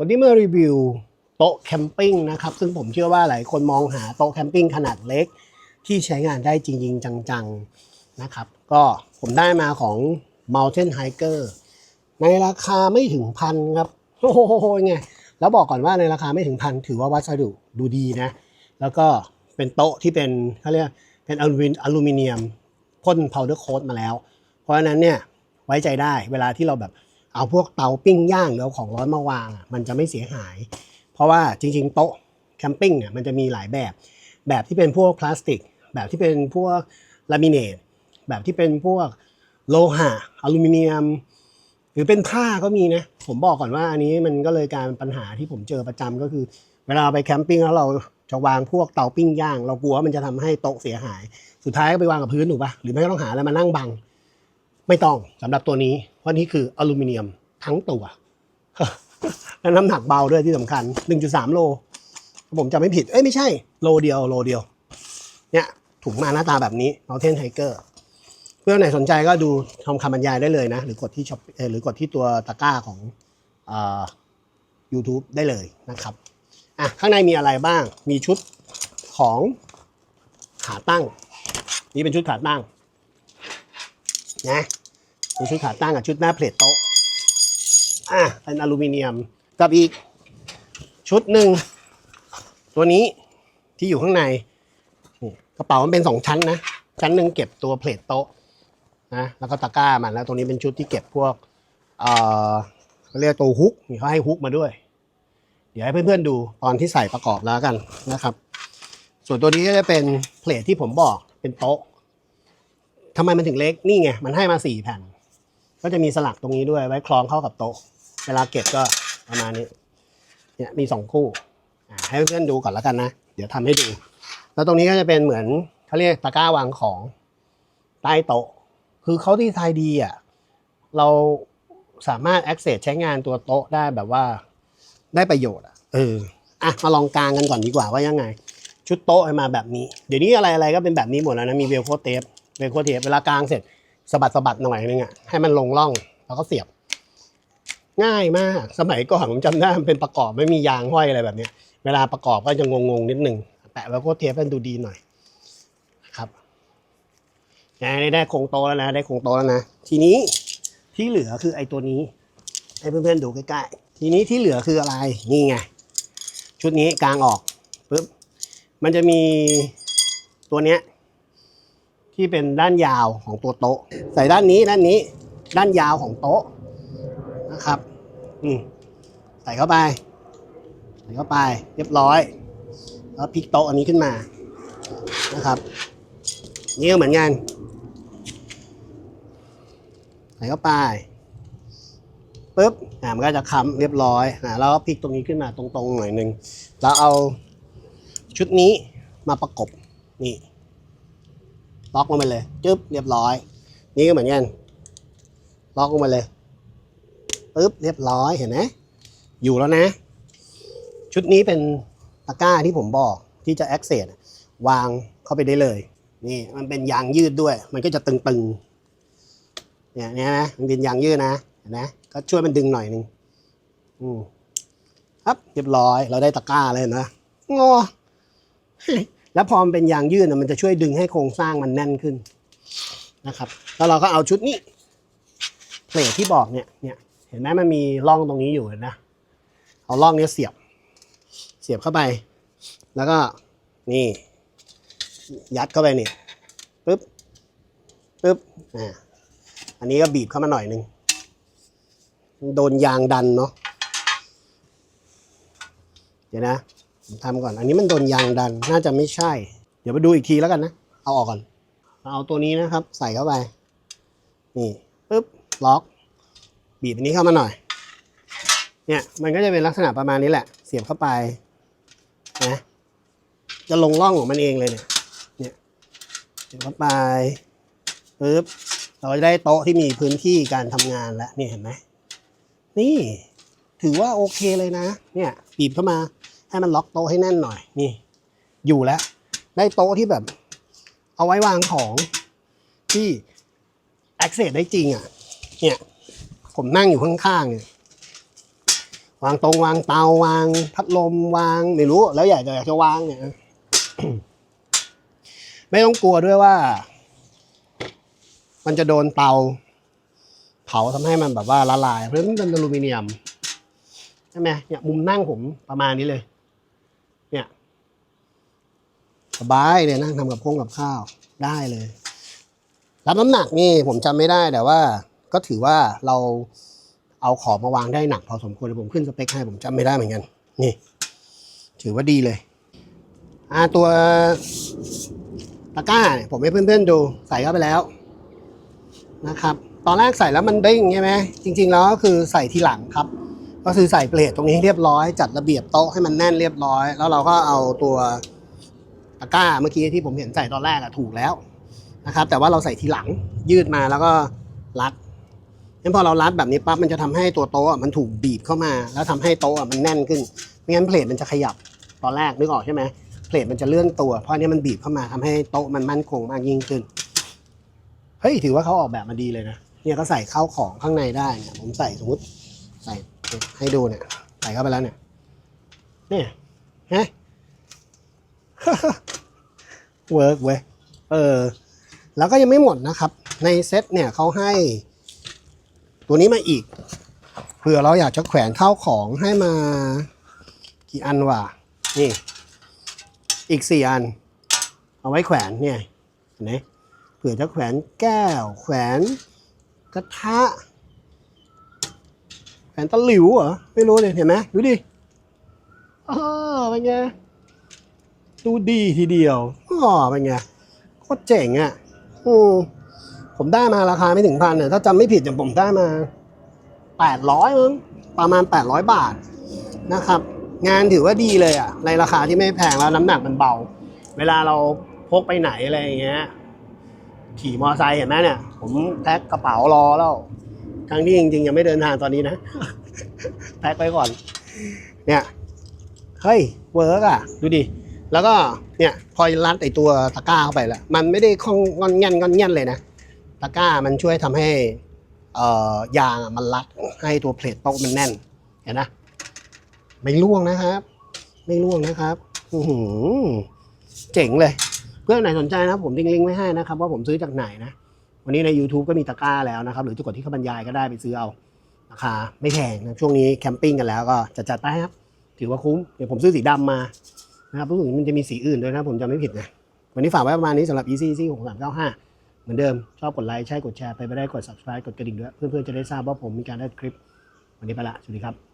วันนี้มารีวิวโต๊ะแคมปิ้งนะครับ ซึ่งผมเชื่อว่าหลายคนมองหาโต๊ะแคมปิ้งขนาดเล็กที่ใช้งานได้จริง ๆ จังๆนะครับ ก็ผมได้มาของ Mountain Hiker ในราคาไม่ถึงพันครับโอ้โหไงแล้วบอกก่อนว่าในราคาไม่ถึงพันถือว่าวัสดุดูดีนะ แล้วก็เป็นโต๊ะที่เป็นเขาเรียกเป็นอลูมิอลูมิเนียมพ่น powder coat มาแล้ว เพราะฉะนั้นเนี่ยไว้ใจได้เวลาที่เราแบบ เอาพวกเตาปิ้งย่างหรือของร้อนมาวางมันจะไม่เสียหาย เพราะว่าจริง ๆ โต๊ะแคมปิ้งเนี่ยมันจะมีหลายแบบ แบบที่เป็นพวกพลาสติก แบบที่เป็นพวกลามิเนตแบบที่เป็นพวกโลหะอลูมิเนียม หรือเป็นผ้าก็มีนะ ผมบอกก่อนว่าอันนี้มันก็เลยการปัญหาที่ผมเจอประจำก็คือ เวลาไปแคมปิ้งแล้วเราจะวางพวกเตาปิ้งย่าง เรากลัวว่ามันจะทำให้โต๊ะเสียหาย สุดท้ายก็ไปวางกับพื้นถูกปะหรือไม่ก็ต้องหาอะไรมานั่งบัง ไม่ต้องสำหรับตัวนี้ ราะนี่คืออลูมิเนียมทั้งตัว และน้ำหนักเบาด้วยที่สำคัญ 1.3 โล ผมจำไม่ผิด เอ้ยไม่ใช่ โลเดียวโลเดียว เนี่ยถุงมาหน้าตาแบบนี้ Mountain Hiker เพื่อนไหนสนใจก็ดูทำคำบรรยายได้เลยนะ หรือกดที่ช็อปหรือกดที่ตัวตะกร้าของเอ่อ YouTube ได้เลยนะครับอะข้างในมีอะไรบ้าง มีชุดของขาตั้ง นี่เป็นชุดขาตั้งนะ เป็นชุดขาตั้งกับชุดหน้าเพลทโต๊ะอะเป็นอลูมิเนียมกับอีก ชุดหนึ่ง ตัวนี้ที่อยู่ข้างในกระเป๋ามันเป็นสองชั้นนะ ชั้นหนึ่งเก็บตัวเพลทโต๊ะนะแล้วก็ตะกร้ามันแล้วตรงนี้เป็นชุดที่เก็บพวกเอ่อเขาเรียกตัวฮุกนี่เขาให้ฮุกมาด้วย เดี๋ยวให้เพื่อนๆดูตอนที่ใส่ประกอบแล้วกันนะครับ ส่วนตัวนี้ก็จะเป็นเพลทที่ผมบอกเป็นโต๊ะทำไมมันถึงเล็กนี่ไงมันให้มาสี่แผ่น ก็จะมีสลักตรงนี้ด้วยไว้คล้องเข้ากับโต๊ะ เวลาเก็บก็ประมาณนี้ เนี่ยมีสองคู่ ให้เพื่อนๆดูก่อนแล้วกันนะ เดี๋ยวทำให้ดู แล้วตรงนี้ก็จะเป็นเหมือนเขาเรียกตะกร้าวางของใต้โต๊ะ คือเขาดีไซน์ดีอะ เราสามารถ access ใช้งานตัวโต๊ะได้แบบว่าได้ประโยชน์อะ เออ อะ มาลองกลางกันก่อนดีกว่าว่ายังไง ชุดโต๊ะมาแบบนี้ เดี๋ยวนี้อะไรอะไรก็เป็นแบบนี้หมดแล้วนะ มีเวลโคเทปเวลโคเทปเวลากลางเสร็จ สะบัดสะบัดหน่อยนึงอะให้มันลงร่องแล้วก็เสียบ ง่ายมาก สมัยก่อนผมจำได้มันเป็นประกอบไม่มียางห้อยอะไรแบบเนี้ย เวลาประกอบก็จะงงๆนิดนึงแปะเวลโคเทปให้มันดูดีหน่อยครับนี่ได้โครงโตแล้วนะได้โครงโตแล้วนะทีนี้ที่เหลือคือไอ้ตัวนี้ ให้เพื่อนๆดูใกล้ๆทีนี้ที่เหลือคืออะไรนี่ไงชุดนี้กางออกปุ๊บมันจะมีตัวเนี้ย ที่เป็นด้านยาวของตัวโต๊ะ ใส่ด้านนี้ด้านนี้ด้านยาวของโต๊ะนะครับอืมใส่เข้าไป ใส่เข้าไป เรียบร้อย แล้วพลิกโต๊ะอันนี้ขึ้นมานะครับนี่ก็เหมือนกันใส่เข้าไปปุ๊บอ่ามันก็จะค้ำเรียบร้อยอ่าแล้วพลิกตรงนี้ขึ้นมาตรงๆหน่อยหนึ่งแล้วเอาชุดนี้มาประกบนี่ ล็อกลงไปเลยจึ๊บเรียบร้อย นี่ก็เหมือนกันล็อกลงไปเลยปึ๊บเรียบร้อยเห็นไหมอยู่แล้วนะ ชุดนี้เป็นตะกร้าที่ผมบอกที่จะ access วางเข้าไปได้เลย นี่มันเป็นยางยืดด้วย มันก็จะตึงๆเนี่ยเนี่ยนะมันเป็นยางยืดนะเห็นไหมก็ช่วยมันดึงหน่อยนึงอืมครับเรียบร้อยเราได้ตะกร้าเลยนะงอ แล้วพอมันเป็นยางยืดมันจะช่วยดึงให้โครงสร้างมันแน่นขึ้นนะครับ แล้วเราก็เอาชุดนี้เพลทที่บอกเนี่ยเนี่ยเห็นไหมมันมีร่องตรงนี้อยู่นะเอาร่องนี้เสียบ เสียบเข้าไป แล้วก็นี่ ยัดเข้าไปนี่ปึ๊บปึ๊บอ่าอันนี้ก็บีบเข้ามาหน่อยหนึ่งโดนยางดันเนาะเดี๋ยวนะผม ทำก่อน อันนี้มันโดนยางดัน น่าจะไม่ใช่ เดี๋ยวไปดูอีกทีแล้วกันนะ เอาออกก่อน เอาตัวนี้นะครับ ใส่เข้าไป นี่ปึ๊บ ล็อก บีบอันนี้เข้ามาหน่อย เนี่ย มันก็จะเป็นลักษณะประมาณนี้แหละ เสียบเข้าไป นะ จะลงร่องของมันเองเลยเนี่ย เนี่ย เสียบเข้าไปปึ๊บ เราจะได้โต๊ะที่มีพื้นที่การทำงานแล้วนี่เห็นไหม นี่ ถือว่าโอเคเลยนะ เนี่ย บีบเข้ามา ให้มันล็อกโต๊ะให้แน่นหน่อย นี่ อยู่แล้ว ได้โต๊ะที่แบบ เอาไว้วางของที่ access ได้จริงอะ เนี่ย ผมนั่งอยู่ข้างๆเนี่ยวางตรงวางเตาวางพัดลมวางไม่รู้ แล้วอยากจะอยากจะวางเนี่ย ไม่ต้องกลัวด้วยว่า มันจะโดนเตา เผาทำให้มันแบบว่าละลาย เพราะฉะนั้นมันเป็นอลูมิเนียม ใช่ไหมเนี่ยมุมนั่งผมประมาณนี้เลยเนี่ย สบายเลยนั่งทำกับข้งกับข้าวได้เลย รับน้ำหนักนี่ผมจำไม่ได้แต่ว่า ก็ถือว่าเราเอาของมาวางได้หนักพอสมควรเดี๋ยผมขึ้นสเปคให้ผมจำไม่ได้เหมือนกัน นี่ ถือว่าดีเลยอ่าตัวตะกร้าเนี่ยผมให้เพื่อนๆดูใส่เข้าไปแล้วนะครับ ตอนแรกใส่แล้วมันเด้งใช่ไหมจริง ๆ แล้วก็คือใส่ทีหลังครับ ก็คือใส่เปลทตรงนี้ให้เรียบร้อย จัดระเบียบโต๊ะให้มันแน่นเรียบร้อย แล้วเราก็เอาตัว ตะกร้าเมื่อกี้ที่ผมเห็นใส่ตอนแรกอะถูกแล้วนะครับ แต่ว่าเราใส่ทีหลังยืดมาแล้วก็รัดงั้นพอเรารัดแบบนี้ปั๊บมันจะทำให้ตัวโต๊ะมันถูกบีบเข้ามา แล้วทำให้โต๊ะมันแน่นขึ้นไม่งั้นเพลทมันจะขยับตอนแรกนึกออกใช่ไหมเพลทมันจะเลื่อนตัว เพราะนี้มันบีบเข้ามาทำให้โต๊ะมันมั่นคงมากยิ่งขึ้นเฮ้ยถือว่าเขาออกแบบมาดีเลยนะเนี่ยก็ใส่เข้าของข้างในได้เนี่ยผมใส่สมมติใส่ให้ดูเนี่ยใส่เข้าไปแล้วเนี่ยเนี่ยฮะ เวิร์กเว้ยเออ แล้วก็ยังไม่หมดนะครับ ในเซตเนี่ยเขาให้ ตัวนี้มาอีกเผื่อเราอยากจะแขวนเข้าของให้มา กี่อันวะนี่ อีกสี่อัน เอาไว้แขวนเนี่ยเห็นไหมเผื่อจะแขวนแก้ว แขวนกระทะแขวนตะหลิวเหรอ ไม่รู้เลยเห็นไหมดูดิอ๋อเป็นไง ดูดีทีเดียวอ๋อเป็นไงโคตรเจ๋งอะอืมผมได้มาราคาไม่ถึงพันเนี่ยถ้าจำไม่ผิดอย่างผมได้มาแปดร้อยมั้งประมาณแปดร้อยบาทนะครับ งานถือว่าดีเลยอะ ในราคาที่ไม่แพงแล้วน้ำหนักมันเบา เวลาเราพกไปไหนอะไรอย่างเงี้ยขี่มอไซค์เห็นไหมเนี่ย ผมแพ็คกระเป๋ารอแล้วทั้งที่จริงๆยังไม่เดินทางตอนนี้นะแพ็คไว้ก่อน เนี่ย เฮ้ย เวิร์กอะ ดูดิ แล้วก็เนี่ยพอรัดไอตัวตะกร้าเข้าไปแล้ว มันไม่ได้คล่องงอนแง่นงอนแง่นเลยนะตะกร้ามันช่วยทำให้เอ่อยางอะมันรัดให้ตัวเพลทโต๊ะมันแน่น เห็นนะไม่ร่วงนะครับ ไม่ร่วงนะครับอือหือเจ๋งเลย เพื่อนไหนสนใจนะผมทิ้งลิงไว้ให้นะครับ ว่าผมซื้อจากไหนนะ วันนี้ใน YouTube ก็มีตะกร้าแล้วนะครับ หรือจะกดที่เขาบรรยายก็ได้ไปซื้อเอาราคาไม่แพงนะช่วงนี้แคมปิ้งกันแล้วก็จะจัดได้ครับ ถือว่าคุ้มเดี๋ยวผมซื้อสีดำมา นะครับรู้สึกมันจะมีสีอื่นด้วยนะผมจำไม่ผิดนะ วันนี้ฝากไว้ประมาณนี้สำหรับ EC EC 6 3 9 5 เหมือนเดิม ชอบกดไลค์ ใช่กดแชร์ ไปไม่ได้กด subscribe กดกระดิ่งด้วย เพื่อนๆจะได้ทราบว่าผมมีการได้คลิป วันนี้ไปละ สวัสดีครับ